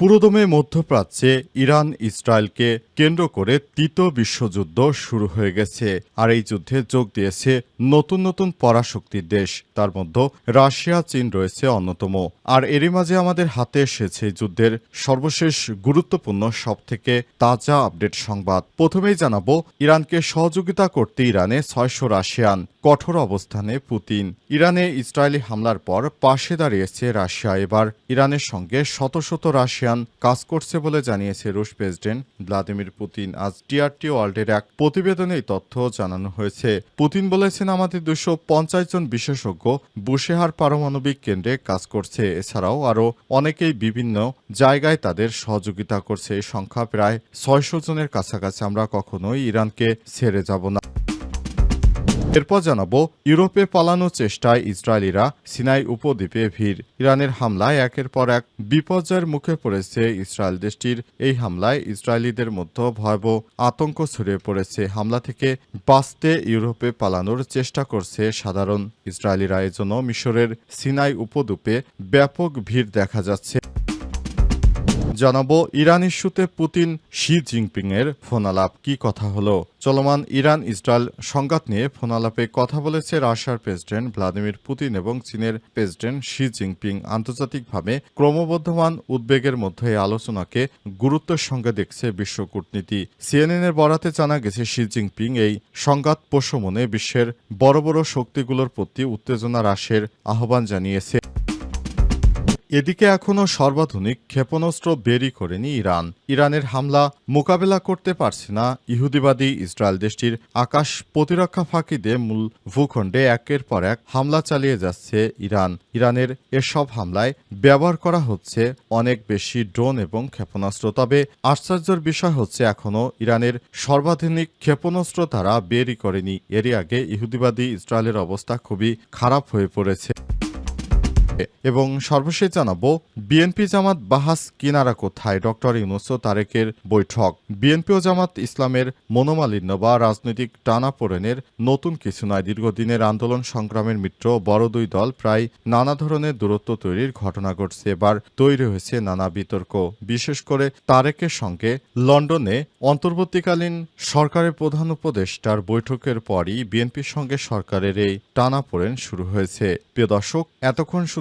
পুরোদমে মধ্যপ্রাচ্যে ইরান ইসরায়েলকে কেন্দ্র করে তৃতীয় বিশ্বযুদ্ধ শুরু হয়ে গেছে। আর এই যুদ্ধে যোগ দিয়েছে নতুন নতুন পরাশক্তির দেশ। তার মধ্যে রাশিয়া, চীন রয়েছে অন্যতম। আর এরই মাঝে আমাদের হাতে এসেছে যুদ্ধের সর্বশেষ গুরুত্বপূর্ণ সবথেকে তাজা আপডেট সংবাদ। প্রথমেই জানাব, ইরানকে সহযোগিতা করতে ইরানে ছয়শো রাশিয়ান। কঠোর অবস্থানে পুতিন। ইরানে ইসরায়েলি হামলার পর পাশে দাঁড়িয়েছে রাশিয়া। এবার ইরানের সঙ্গে শত শত রাশিয়ান কাজ করছে বলে জানিয়েছে রুশ প্রেসিডেন্ট ভ্লাদিমির পুতিন। আজ টিআরটি ওয়ার্ল্ডের এক প্রতিবেদনে এই তথ্য জানানো হয়েছে। পুতিন বলেছেন, আমাদের দুশো পঞ্চাশ জন বিশেষজ্ঞ বুশেহার পারমাণবিক কেন্দ্রে কাজ করছে। এছাড়াও আরও অনেকেই বিভিন্ন জায়গায় তাদের সহযোগিতা করছে। এই সংখ্যা প্রায় ছয়শো জনের কাছাকাছি। আমরা কখনোই ইরানকে ছেড়ে যাব না। এরপর জানাব, ইউরোপে পালানোর চেষ্টায় ইসরায়েলিরা সিনাই উপদ্বীপে ভিড়। ইরানের হামলায় একের পর এক বিপর্যয়ের মুখে পড়েছে ইসরায়েল দেশটির। এই হামলায় ইসরায়েলিদের মধ্যে ভয়াবহ আতঙ্ক ছড়িয়ে পড়েছে। হামলা থেকে বাঁচতে ইউরোপে পালানোর চেষ্টা করছে সাধারণ। ইসরায়েলিরা এজন্য মিশরের সিনাই উপদ্বীপে ব্যাপক ভিড় দেখা যাচ্ছে। জানাব, ইরান ইস্যুতে পুতিন, শি জিনপিং এর ফোনালাপ। কি কথা হলো? চলমান ইরান ইসরায়েল সংঘাত নিয়ে ফোনালাপে কথা বলেছে রাশিয়ার প্রেসিডেন্ট ভ্লাদিমির পুতিন এবং চীনের প্রেসিডেন্ট শি জিনপিং। আন্তর্জাতিকভাবে ক্রমবর্ধমান উদ্বেগের মধ্যে এই আলোচনাকে গুরুত্বের সঙ্গে দেখছে বিশ্ব কূটনীতি। সিএনএন এর বরাতে জানা গেছে, শি জিনপিং এই সংঘাত প্রশমনে বিশ্বের বড় বড় শক্তিগুলোর প্রতি উত্তেজনা হ্রাসের আহ্বান জানিয়েছে। এদিকে এখনও সর্বাধুনিক ক্ষেপণাস্ত্র বেরি করেনি ইরান। ইরানের হামলা মোকাবেলা করতে পারছে না ইহুদিবাদী ইসরায়েল দেশটির আকাশ প্রতিরক্ষা ফাঁকিতে মূল ভূখণ্ডে একের পর এক হামলা চালিয়ে যাচ্ছে ইরান। ইরানের এসব হামলায় ব্যবহার করা হচ্ছে অনেক বেশি ড্রোন এবং ক্ষেপণাস্ত্র, তবে আশ্চর্যের বিষয় হচ্ছে এখনও ইরানের সর্বাধুনিক ক্ষেপণাস্ত্র তারা বেরি করেনি। এরই আগে ইহুদিবাদী ইসরায়েলের অবস্থা খুবই খারাপ হয়ে পড়েছে। এবং সর্বশেষ জানাব, বিএনপি জামাত বাহাস কিনারা কোথায়? ডক্টর ইউনুস তারেকের বৈঠক। বিএনপি ও জামাত ইসলামের মনোমালিন্য বা রাজনৈতিক টানাপোড়েনের নতুন কিছু নয়। দীর্ঘদিনের আন্দোলন সংগ্রামের মিত্র, বড় দুই দল প্রায় নানা ধরনের দূরত্ব তৈরির ঘটনা ঘটছে। এবার তৈরি হয়েছে নানা বিতর্ক। বিশেষ করে তারেকের সঙ্গে লন্ডনে অন্তর্বর্তীকালীন সরকারের প্রধান উপদেষ্টার বৈঠকের পরই বিএনপির সঙ্গে সরকারের এই টানাপোড়েন শুরু হয়েছে। প্রিয় দর্শক, এতক্ষণ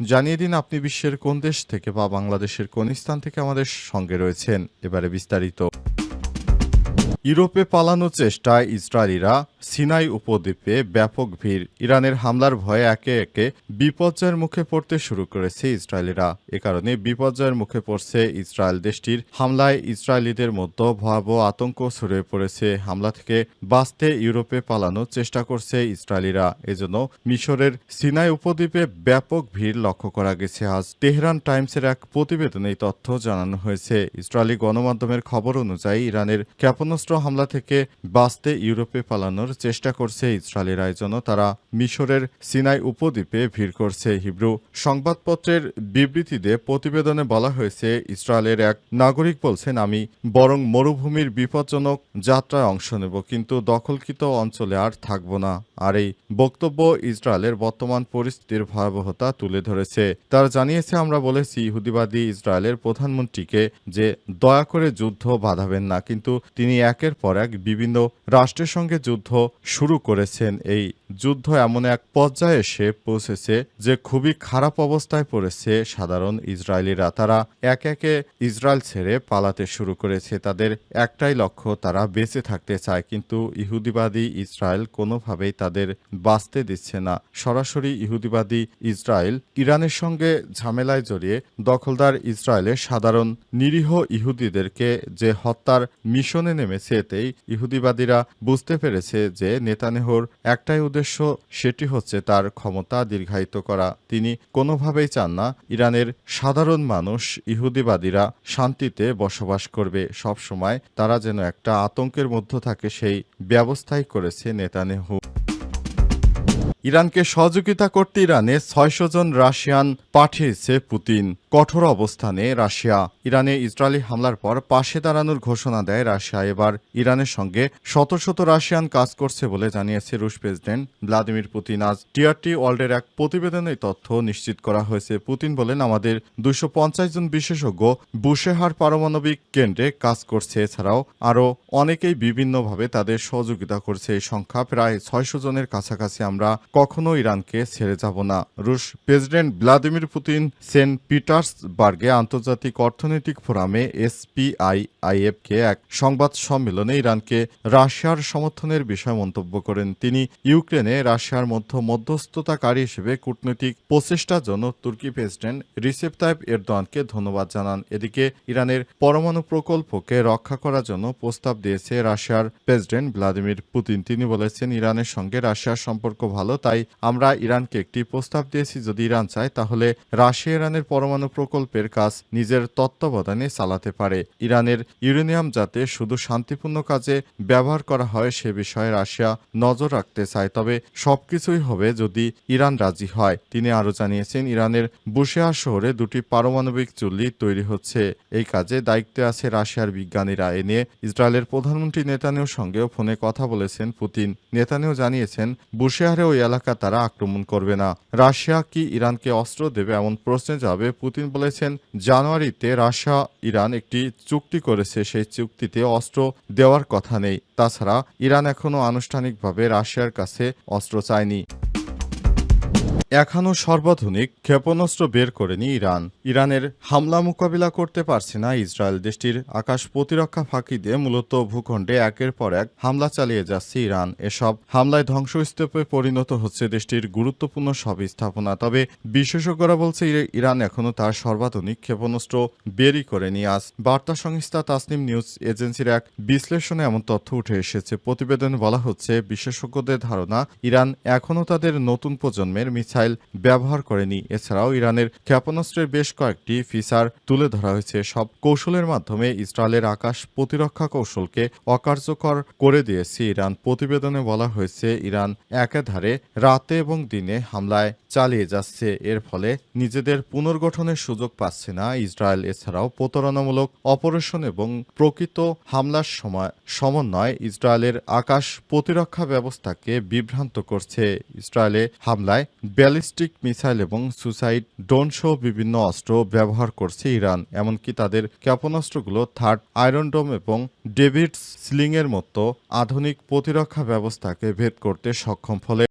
জানিয়ে দিন আপনি বিশ্বের কোন দেশ থেকে বা বাংলাদেশের কোন স্থান থেকে আমাদের সঙ্গে রয়েছেন। এবারে বিস্তারিত। ইউরোপে পালানোর চেষ্টায় ইসরায়েলিরা সিনাই উপদ্বীপে ব্যাপক ভিড়। ইরানের হামলার ভয়ে একে একে বিপর্যয়ের মুখে পড়তে শুরু করেছে ইসরায়েলিরা। এ কারণে বিপর্যয়ের মুখে পড়ছে ইসরায়েল দেশটির। হামলায় ইসরায়েলিদের মধ্যে ভয়াবহ আতঙ্ক ছড়িয়ে পড়েছে। হামলা থেকে বাঁচতে ইউরোপে পালানোর চেষ্টা করছে ইসরায়েলিরা। এজন্য মিশরের সিনাই উপদ্বীপে ব্যাপক ভিড় লক্ষ্য করা গেছে। আজ তেহরান টাইমসের এক প্রতিবেদনে তথ্য জানানো হয়েছে। ইসরায়েলি গণমাধ্যমের খবর অনুযায়ী ইরানের ক্ষেপণাস্ত্র হামলা থেকে বাঁচতে ইউরোপে পালানোর চেষ্টা করছে ইসরায়েলের। জন্য তারা মিশরের সিনাই উপদ্বীপে ভিড় করছে। হিব্রু সংবাদপত্রের বিবৃতিতে প্রতিবেদনে বলা হয়েছে, ইসরায়েলের এক নাগরিক বলছেন, আমি বরং মরুভূমির বিপজ্জনক যাত্রায় অংশ নেব, কিন্তু দখলকৃত অঞ্চলে আর থাকব না। আর এই বক্তব্য ইসরায়েলের বর্তমান পরিস্থিতির ভয়াবহতা তুলে ধরেছে। তারা জানিয়েছে, আমরা বলেছি, ইহুদিবাদী ইসরায়েলের প্রধানমন্ত্রীকে যে দয়া করে যুদ্ধ বাধাবেন না, কিন্তু তিনি একের পর এক বিভিন্ন রাষ্ট্রের সঙ্গে যুদ্ধ শুরু করেছেন এই যুদ্ধ এমন এক পর্যায়ে এসে পৌঁছেছে যে খুবই খারাপ অবস্থায় পড়েছে সাধারণ ইসরায়েলিরা। তারা এক একে ইসরায়েল ছেড়ে পালাতে শুরু করেছে। তাদের একটাই লক্ষ্য, তারা বেঁচে থাকতে চায়, কিন্তু ইহুদিবাদী ইসরায়েল কোনোভাবেই তাদের বাঁচতে দিচ্ছে না। সরাসরি ইহুদিবাদী ইসরায়েল ইরানের সঙ্গে ঝামেলায় জড়িয়ে দখলদার ইসরায়েলের সাধারণ নিরীহ ইহুদিদেরকে যে হত্যার মিশনে নেমেছে, এতেই ইহুদিবাদীরা বুঝতে পেরেছে যে নেতানেহর একটাই উদ্দেশ্য উদ্দেশ্য সেটি হচ্ছে তার ক্ষমতা দীর্ঘায়িত করা। তিনি কোনোভাবেই চান না ইরানের সাধারণ মানুষ, ইহুদিবাদীরা শান্তিতে বসবাস করবে। সবসময় তারা যেন একটা আতঙ্কের মধ্যে থাকে, সেই ব্যবস্থাই করেছে নেতানেহু। ইরানকে সহযোগিতা করতে ইরানে ছয়শো জন রাশিয়ান পাঠিয়েছে পুতিন। কঠোর অবস্থানে রাশিয়া। ইরানে ইসরায়েলি হামলার পর পাশে দাঁড়ানোর ঘোষণা দেয় রাশিয়া। এবার ইরানের সঙ্গে শত শত রাশিয়ান কাজ করছে বলে জানিয়েছে রুশ প্রেসিডেন্ট ভ্লাদিমির পুতিন। আজ টিআরটি ওয়ার্ল্ডের এক প্রতিবেদনে তথ্য নিশ্চিত করা হয়েছে। পুতিন বলেন, আমাদের দুশো জন বিশেষজ্ঞ বুশেহার পারমাণবিক কেন্দ্রে কাজ করছে। এছাড়াও আরও অনেকেই বিভিন্নভাবে তাদের সহযোগিতা করছে। এই সংখ্যা প্রায় ছয়শো জনের কাছাকাছি। আমরা কখনো ইরানকে ছেড়ে যাব না। রুশ প্রেসিডেন্ট ভ্লাদিমির পুতিন সেন্ট পিটার্সবার্গে আন্তর্জাতিক অর্থনৈতিক ফোরামে এসপিআইআইএফকে এক সংবাদ সম্মেলনে ইরানকে রাশিয়ার সমর্থনের বিষয়ে মন্তব্য করেন। তিনি ইউক্রেনে রাশিয়ার মধ্য মধ্যস্থতাকারী হিসেবে কূটনৈতিক প্রচেষ্টার জন্য তুর্কি প্রেসিডেন্ট রিসেপ তাইপ এরদোয়ানকে ধন্যবাদ জানান। এদিকে ইরানের পরমাণু প্রকল্পকে রক্ষা করার জন্য প্রস্তাব দিয়েছে রাশিয়ার প্রেসিডেন্ট ভ্লাদিমির পুতিন। তিনি বলেছেন, ইরানের সঙ্গে রাশিয়ার সম্পর্ক ভালো তাই আমরা ইরানকে একটি প্রস্তাব দিয়েছি, যদি ইরান চায়, তাহলে রাশিয়া ইরানের পরমাণু প্রকল্পের কাজ নিজের তত্ত্বাবধানে চালাতে পারে। ইরানের ইউরেনিয়াম যাতে শুধু শান্তিপূর্ণ কাজে ব্যবহার করা হয়, সে বিষয়ে রাশিয়া নজর রাখতে চায়। তবে সবকিছুই হবে যদি ইরান রাজি হয়। তিনি আরও জানিয়েছেন, ইরানের বুশেয়া শহরে দুটি পারমাণবিক চুল্লি তৈরি হচ্ছে। এই কাজে দায়িত্বে আছে রাশিয়ার বিজ্ঞানীরা। এ নিয়ে ইসরায়েলের প্রধানমন্ত্রী নেতানিয়াহুর সঙ্গেও ফোনে কথা বলেছেন পুতিন। নেতানিয়াহু জানিয়েছেন বুশেহারে ওই এলাকা তারা আক্রমণ করবে না। রাশিয়া কি ইরানকে অস্ত্র দেবে এমন প্রশ্নে যাবে? পুতিন বলেছেন, জানুয়ারিতে রাশিয়া ইরান একটি চুক্তি করেছে, সেই চুক্তিতে অস্ত্র দেওয়ার কথা নেই। তাছাড়া, ইরান এখনও আনুষ্ঠানিকভাবে রাশিয়ার কাছে অস্ত্র চায়নি। এখনও সর্বাধুনিক ক্ষেপণাস্ত্র বের করেনি ইরান। ইরানের হামলা মোকাবিলা করতে পারছে না ইসরায়েল। দেশটির আকাশ প্রতিরক্ষা ফাঁকি দিয়ে মূলত ভূখণ্ডে একের পর এক হামলা চালিয়ে যাচ্ছে ইরান। এসব হামলায় ধ্বংসস্তূপে পরিণত হচ্ছে দেশটির গুরুত্বপূর্ণ সব স্থাপনা। তবে বিশেষজ্ঞরা বলছে ইরান এখনও তার সর্বাধুনিক ক্ষেপণাস্ত্র বেরই করেনি। আজ বার্তা সংস্থা তাসনিম নিউজ এজেন্সির এক বিশ্লেষণে এমন তথ্য উঠে এসেছে। প্রতিবেদনে বলা হচ্ছে, বিশেষজ্ঞদের ধারণা, ইরান এখনও তাদের নতুন প্রজন্মের মিসাইল ব্যবহার করেনি। এছাড়াও ইরানের ক্ষেপণাস্ত্রের বেশ কয়েকটি ফিচার তুলে ধরা হয়েছে। সব কৌশলের মাধ্যমে ইসরায়েলের আকাশ প্রতিরক্ষা কৌশলকে অকার্যকর করে দিয়েছে। ইরান প্রতিবেদনে বলা হয়েছে, ইরান একাধারে রাতে এবং দিনে হামলায় চালিয়ে যাচ্ছে। এর ফলে নিজেদের পুনর্গঠনের সুযোগ পাচ্ছে না। ইসরায়েল এছাড়াও প্রতারণামূলক অপারেশন এবং প্রকৃত হামলার সময় সমন্বয় ইসরায়েলের আকাশ প্রতিরক্ষা ব্যবস্থাকে বিভ্রান্ত করছে। ইসরায়েলে হামলায় ব্যালিস্টিক মিসাইল এবং সুসাইড ড্রোন সহ বিভিন্ন অস্ত্র ব্যবহার করছে ইরান, এমনকি তাদের ক্ষেপণাস্ত্রগুলো থার্ড আয়রন ডোম এবং ডেভিড স্লিংয়ের মতো আধুনিক প্রতিরক্ষা ব্যবস্থাকে ভেদ করতে সক্ষম, ফলে